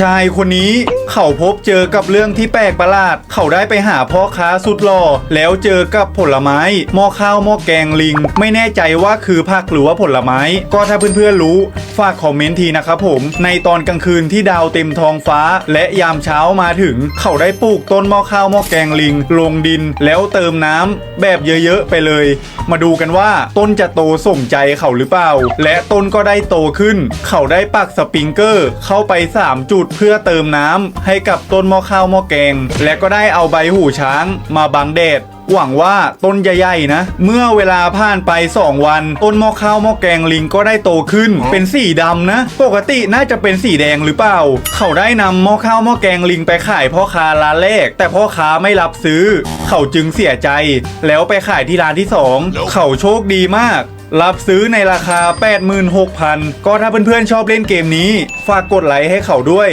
ชายคนนี้เขาพบเจอกับเรื่องที่แปลกประหลาด เขาได้ไปหาพ่อค้าสุดหล่อแล้วเจอกับผลไม้หม้อข้าวหม้อแกงลิง ไม่แน่ใจว่าคือผักหรือว่าผลไม้ ก็ถ้าเพื่อนๆรู้ ฝากคอมเมนต์ทีนะครับผม ในตอนกลางคืนที่ดาวเต็มท้องฟ้า และยามเช้ามาถึง เขาได้ปลูกต้นหม้อข้าวหม้อแกงลิง ลงดินแล้วเติมน้ำแบบเยอะๆไปเลย มาดูกันว่าต้นจะโตสมใจเขาหรือเปล่า และต้นก็ได้โตขึ้น เขาได้ปักสปริงเกอร์เข้าไป 3 จุดเพื่อเติมน้ำให้กับต้นหม้อข้าวหม้อแกง และก็ได้เอาใบหูช้างมาบังแดดหวังว่าต้นใหญ่ๆนะ เมื่อเวลาผ่านไป 2 วัน ต้นหม้อข้าวหม้อแกงลิงก็ได้โตขึ้น เป็นสีดำนะ ปกติน่าจะเป็นสีแดงหรือเปล่า เขาได้นำหม้อข้าวหม้อแกงลิงไปขายพ่อค้าร้านแรก แต่พ่อค้าไม่รับซื้อ เขาจึงเสียใจ แล้วไปขายที่ร้านที่ 2 เขาโชคดีมาก รับซื้อในราคา 86,000 ก็ถ้าเพื่อนๆชอบเล่นเกมนี้ ฝากกดไลค์ให้เขาด้วย